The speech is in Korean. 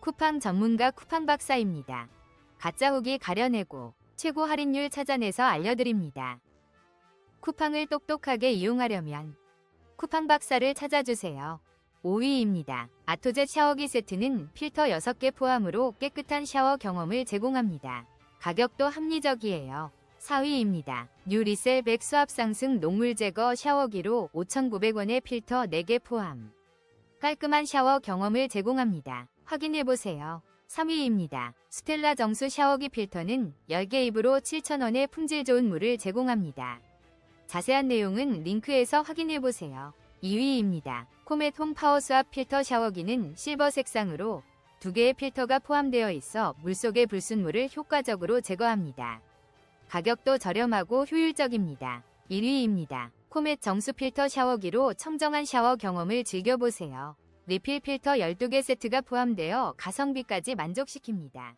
쿠팡 전문가 쿠팡 박사입니다. 가짜 후기 가려내고 최고 할인율 찾아내서 알려드립니다. 쿠팡을 똑똑하게 이용하려면 쿠팡 박사를 찾아주세요. 5위입니다. 아토제 샤워기 세트는 필터 6개 포함으로 깨끗한 샤워 경험을 제공합니다. 가격도 합리적이에요. 4위입니다. 뉴리셀 100 수압 상승 녹물 제거 샤워기로 5,900원의 필터 4개 포함. 깔끔한 샤워 경험을 제공합니다. 확인해보세요. 3위입니다. 스텔라 정수 샤워기 필터는 10개 입으로 7,000원의 품질 좋은 물을 제공합니다. 자세한 내용은 링크에서 확인해보세요. 2위입니다. 코멧 홈 파워 수압 필터 샤워기는 실버 색상으로 두 개의 필터가 포함되어 있어 물속의 불순물을 효과적으로 제거합니다. 가격도 저렴하고 효율적입니다. 1위입니다. 코멧 정수 필터 샤워기로 청정한 샤워 경험을 즐겨보세요. 리필 필터 12개 세트가 포함되어 가성비까지 만족시킵니다.